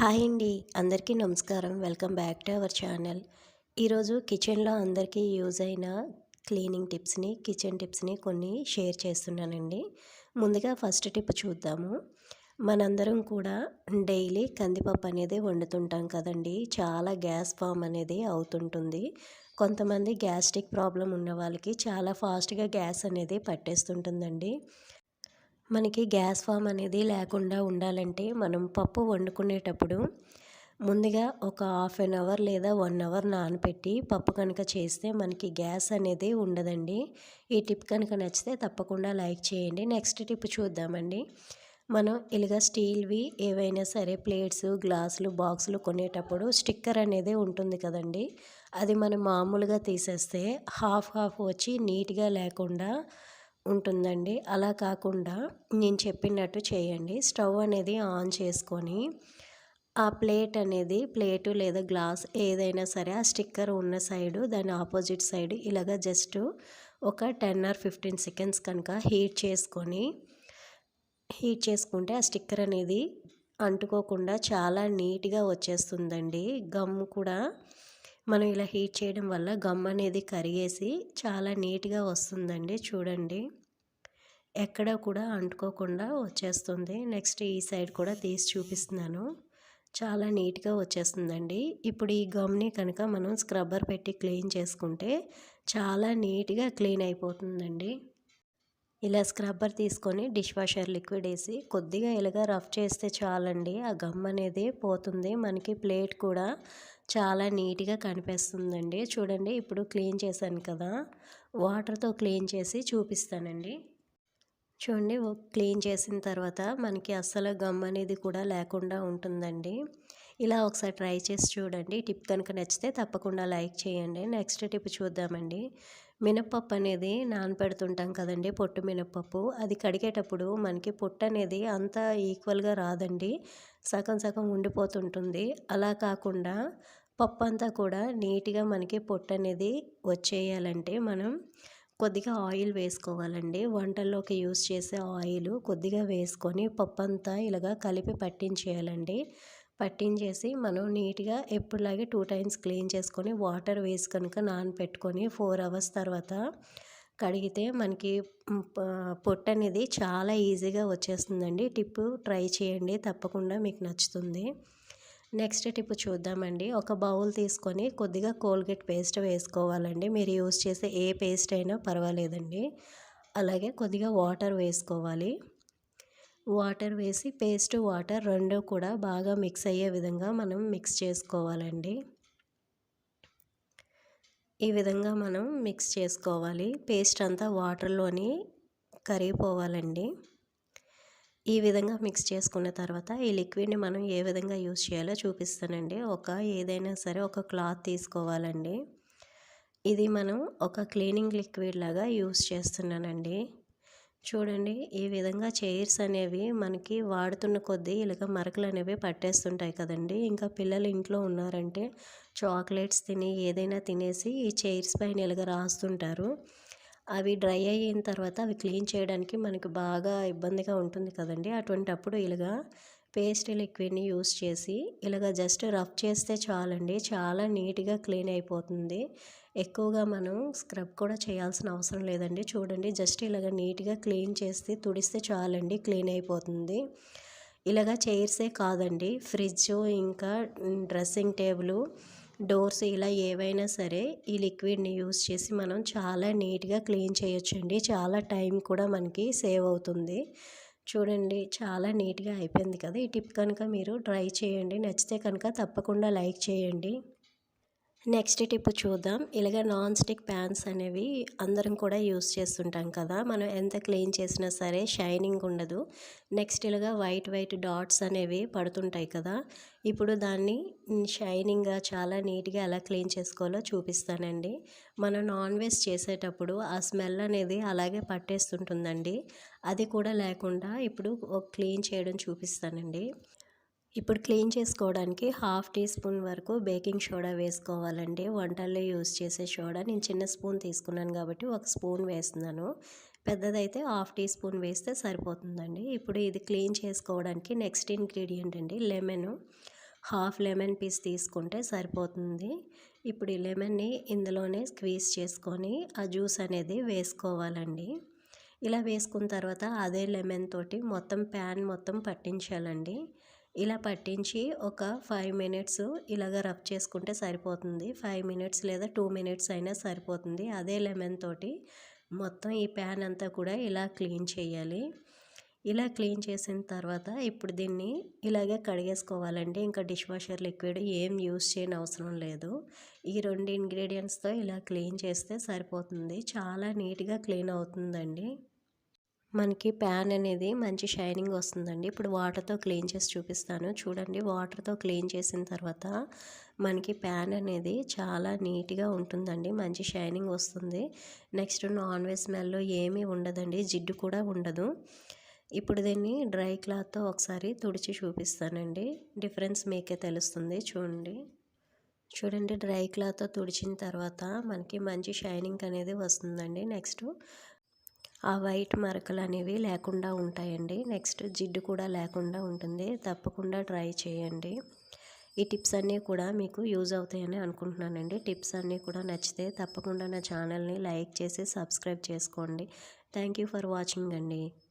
Hi అండి. అందరికీ నమస్కారం. Welcome back to our channel. ఈరోజు కిచెన్లో అందరికీ యూజ్ అయిన క్లీనింగ్ టిప్స్ని కిచెన్ టిప్స్ని కొన్ని షేర్ చేస్తున్నానండి. ముందుగా ఫస్ట్ టిప్ చూద్దాము. మనందరం కూడా డైలీ కందిపప్పు అనేది వండుతుంటాం కదండి. చాలా గ్యాస్ ఫామ్ అనేది అవుతుంటుంది. కొంతమంది గ్యాస్ట్రిక్ ప్రాబ్లం ఉన్న వాళ్ళకి చాలా ఫాస్ట్గా గ్యాస్ అనేది పట్టేస్తుంటుందండి. మనకి గ్యాస్ ఫామ్ అనేది లేకుండా ఉండాలంటే మనం పప్పు వండుకునేటప్పుడు ముందుగా ఒక హాఫ్ అన్ అవర్ లేదా వన్ అవర్ నానబెట్టి పప్పు కనుక చేస్తే మనకి గ్యాస్ అనేది ఉండదండి. ఈ టిప్ కనుక నచ్చితే తప్పకుండా లైక్ చేయండి. నెక్స్ట్ టిప్ చూద్దామండి. మనం ఇలాగ స్టీల్వి ఏవైనా సరే ప్లేట్స్ గ్లాసులు బాక్సులు కొనేటప్పుడు స్టిక్కర్ అనేది ఉంటుంది కదండి. అది మనం మామూలుగా తీసేస్తే హాఫ్ హాఫ్ వచ్చి నీట్గా లేకుండా ఉంటుందండి. అలా కాకుండా నేను చెప్పినట్టు చేయండి. స్టవ్ అనేది ఆన్ చేసుకొని ఆ ప్లేట్ అనేది ప్లేటు లేదా గ్లాస్ ఏదైనా సరే ఆ స్టిక్కర్ ఉన్న సైడు దాని ఆపోజిట్ సైడ్ ఇలాగ జస్ట్ ఒక టెన్ ఆర్ ఫిఫ్టీన్ సెకండ్స్ కనుక హీట్ చేసుకొని హీట్ చేసుకుంటే ఆ స్టిక్కర్ అనేది అంటుకోకుండా చాలా నీట్గా వచ్చేస్తుందండి. గమ్ కూడా మనం ఇలా హీట్ చేయడం వల్ల గమ్ అనేది కరిగేసి చాలా నీట్గా వస్తుందండి. చూడండి. ఎక్కడ కూడా అంటుకోకుండా వచ్చేస్తుంది. నెక్స్ట్ ఈ సైడ్ కూడా తీసి చూపిస్తున్నాను. చాలా నీట్గా వచ్చేస్తుందండి. ఇప్పుడు ఈ గమ్ని కనుక మనం స్క్రబ్బర్ పెట్టి క్లీన్ చేసుకుంటే చాలా నీట్గా క్లీన్ అయిపోతుందండి. ఇలా స్క్రబ్బర్ తీసుకొని డిష్ వాషర్ లిక్విడ్ వేసి కొద్దిగా ఇలాగా రఫ్ చేస్తే చాలండి. ఆ గమ్ అనేది పోతుంది. మనకి ప్లేట్ కూడా చాలా నీట్గా కనిపిస్తుందండి. చూడండి ఇప్పుడు క్లీన్ చేశాను కదా. వాటర్తో క్లీన్ చేసి చూపిస్తానండి. చూడండి క్లీన్ చేసిన తర్వాత మనకి అస్సలు గమ్ అనేది కూడా లేకుండా ఉంటుందండి. ఇలా ఒకసారి ట్రై చేసి చూడండి. టిప్ కనుక నచ్చితే తప్పకుండా లైక్ చేయండి. నెక్స్ట్ టిప్ చూద్దామండి. మినప్పప్పు అనేది నానపెడుతుంటాం కదండి పొట్టు మినప్పప్పు. అది కడిగేటప్పుడు మనకి పొట్టు అనేది అంత ఈక్వల్గా రాదండి. సగం సగం ఉండిపోతుంటుంది. అలా కాకుండా పప్పు అంతా కూడా నీట్గా మనకి పొట్టు అనేది వచ్చేయాలంటే మనం కొద్దిగా ఆయిల్ వేసుకోవాలండి. వంటల్లోకి యూస్ చేసే ఆయిల్ కొద్దిగా వేసుకొని పప్పు అంతా ఇలాగా కలిపి పట్టించేయాలండి. పట్టించేసి మనం నీట్గా ఎప్పుడులాగే టూ టైమ్స్ క్లీన్ చేసుకొని వాటర్ వేసి కనుక నానపెట్టుకొని ఫోర్ అవర్స్ తర్వాత కడిగితే మనకి పొట్టు అనేది చాలా ఈజీగా వచ్చేస్తుందండి. టిప్పు ట్రై చేయండి. తప్పకుండా మీకు నచ్చుతుంది. నెక్స్ట్ టిప్ చూద్దామండి. ఒక బౌల్ తీసుకొని కొద్దిగా కోల్గేట్ పేస్ట్ వేసుకోవాలండి. మీరు యూస్ చేసే ఏ పేస్ట్ అయినా పర్వాలేదండి. అలాగే కొద్దిగా వాటర్ వేసుకోవాలి. వాటర్ వేసి పేస్ట్ వాటర్ రెండు కూడా బాగా మిక్స్ అయ్యే విధంగా మనం మిక్స్ చేసుకోవాలండి. ఈ విధంగా మనం మిక్స్ చేసుకోవాలి. పేస్ట్ అంతా వాటర్లోని కరిగిపోవాలండి. ఈ విధంగా మిక్స్ చేసుకున్న తర్వాత ఈ లిక్విడ్ని మనం ఏ విధంగా యూస్ చేయాలో చూపిస్తానండి. ఒక ఏదైనా సరే ఒక క్లాత్ తీసుకోవాలండి. ఇది మనం ఒక క్లీనింగ్ లిక్విడ్ లాగా యూస్ చేస్తున్నానండి. చూడండి ఈ విధంగా చైర్స్ అనేవి మనకి వాడుతున్న కొద్దీ ఇలాగ మరకలు అనేవి పట్టేస్తుంటాయి కదండి. ఇంకా పిల్లలు ఇంట్లో ఉన్నారంటే చాక్లెట్స్ తిని ఏదైనా తినేసి ఈ చైర్స్ పైన ఇలాగ రాస్తుంటారు. అవి డ్రై అయిన తర్వాత అవి క్లీన్ చేయడానికి మనకు బాగా ఇబ్బందిగా ఉంటుంది కదండి. అటువంటప్పుడు ఇలాగా పేస్ట్ లిక్విడ్ని యూస్ చేసి ఇలాగ జస్ట్ రఫ్ చేస్తే చాలండి. చాలా నీట్గా క్లీన్ అయిపోతుంది. ఎక్కువగా మనం స్క్రబ్ కూడా చేయాల్సిన అవసరం లేదండి. చూడండి జస్ట్ ఇలాగ నీట్గా క్లీన్ చేస్తే తుడిస్తే చాలండి క్లీన్ అయిపోతుంది. ఇలాగ చైర్సే కాదండి. ఫ్రిడ్జ్ ఇంకా డ్రెస్సింగ్ టేబుల్ డోర్స్ ఇలా ఏవైనా సరే ఈ లిక్విడ్ని యూస్ చేసి మనం చాలా నీట్గా క్లీన్ చేయొచ్చండి. చాలా టైం కూడా మనకి సేవ్ అవుతుంది. చూడండి చాలా నీట్గా అయిపోయింది కదా. ఈ టిప్ కనుక మీరు ట్రై చేయండి. నచ్చితే కనుక తప్పకుండా లైక్ చేయండి. నెక్స్ట్ టిప్ చూద్దాం. ఇలాగ నాన్ స్టిక్ ప్యాన్స్ అనేవి అందరం కూడా యూస్ చేస్తుంటాం కదా. మనం ఎంత క్లీన్ చేసినా సరే షైనింగ్ ఉండదు. నెక్స్ట్ ఇలాగ వైట్ వైట్ డాట్స్ అనేవి పడుతుంటాయి కదా. ఇప్పుడు దాన్ని షైనింగ్గా చాలా నీట్గా ఎలా క్లీన్ చేసుకోవాలో చూపిస్తానండి. మనం నాన్ వెజ్ చేసేటప్పుడు ఆ స్మెల్ అనేది అలాగే పట్టేస్తుంటుందండి. అది కూడా లేకుండా ఇప్పుడు క్లీన్ చేయడం చూపిస్తానండి. ఇప్పుడు క్లీన్ చేసుకోవడానికి హాఫ్ టీ స్పూన్ వరకు బేకింగ్ సోడా వేసుకోవాలండి. వంటల్లో యూస్ చేసే సోడా. నేను చిన్న స్పూన్ తీసుకున్నాను కాబట్టి ఒక స్పూన్ వేస్తున్నాను. పెద్దదైతే హాఫ్ టీ స్పూన్ వేస్తే సరిపోతుందండి. ఇప్పుడు ఇది క్లీన్ చేసుకోవడానికి నెక్స్ట్ ఇంగ్రీడియంట్ అండి లెమన్. హాఫ్ లెమన్ పీస్ తీసుకుంటే సరిపోతుంది. ఇప్పుడు ఈ లెమన్ని ఇందులోనే స్క్వీజ్ చేసుకొని ఆ జ్యూస్ అనేది వేసుకోవాలండి. ఇలా వేసుకున్న తర్వాత అదే లెమన్ తోటి మొత్తం ప్యాన్ మొత్తం పట్టించాలండి. ఇలా పట్టించి ఒక ఫైవ్ మినిట్స్ ఇలాగ రబ్ చేసుకుంటే సరిపోతుంది. ఫైవ్ మినిట్స్ లేదా టూ మినిట్స్ అయినా సరిపోతుంది. అదే లెమన్ తోటి మొత్తం ఈ ప్యాన్ అంతా కూడా ఇలా క్లీన్ చేయాలి. ఇలా క్లీన్ చేసిన తర్వాత ఇప్పుడు దీన్ని ఇలాగే కడిగేసుకోవాలండి. ఇంకా డిష్ వాషర్ లిక్విడ్ ఏం యూస్ చేయని అవసరం లేదు. ఈ రెండు ఇంగ్రీడియంట్స్తో ఇలా క్లీన్ చేస్తే సరిపోతుంది. చాలా నీట్గా క్లీన్ అవుతుందండి. మనకి ప్యాన్ అనేది మంచి షైనింగ్ వస్తుందండి. ఇప్పుడు వాటర్తో క్లీన్ చేసి చూపిస్తాను. చూడండి వాటర్తో క్లీన్ చేసిన తర్వాత మనకి ప్యాన్ అనేది చాలా నీట్గా ఉంటుందండి. మంచి షైనింగ్ వస్తుంది. నెక్స్ట్ నాన్ వెజ్ స్మెల్ ఏమీ ఉండదండి. జిడ్డు కూడా ఉండదు. ఇప్పుడు దీన్ని డ్రై క్లాత్తో ఒకసారి తుడిచి చూపిస్తానండి. డిఫరెన్స్ మీకే తెలుస్తుంది. చూడండి. చూడండి డ్రై క్లాత్తో తుడిచిన తర్వాత మనకి మంచి షైనింగ్ అనేది వస్తుందండి. నెక్స్ట్ ఆ వైట్ మరకలు అనేవి లేకుండా ఉంటాయండి. నెక్స్ట్ జిడ్డు కూడా లేకుండా ఉంటుంది. తప్పకుండా ట్రై చేయండి. ఈ టిప్స్ అన్నీ కూడా మీకు యూజ్ అవుతాయని అనుకుంటున్నానండి. టిప్స్ అన్నీ కూడా నచ్చితే తప్పకుండా నా ఛానల్ని లైక్ చేసి సబ్స్క్రైబ్ చేసుకోండి. థ్యాంక్ యూ ఫర్ వాచింగ్ అండి.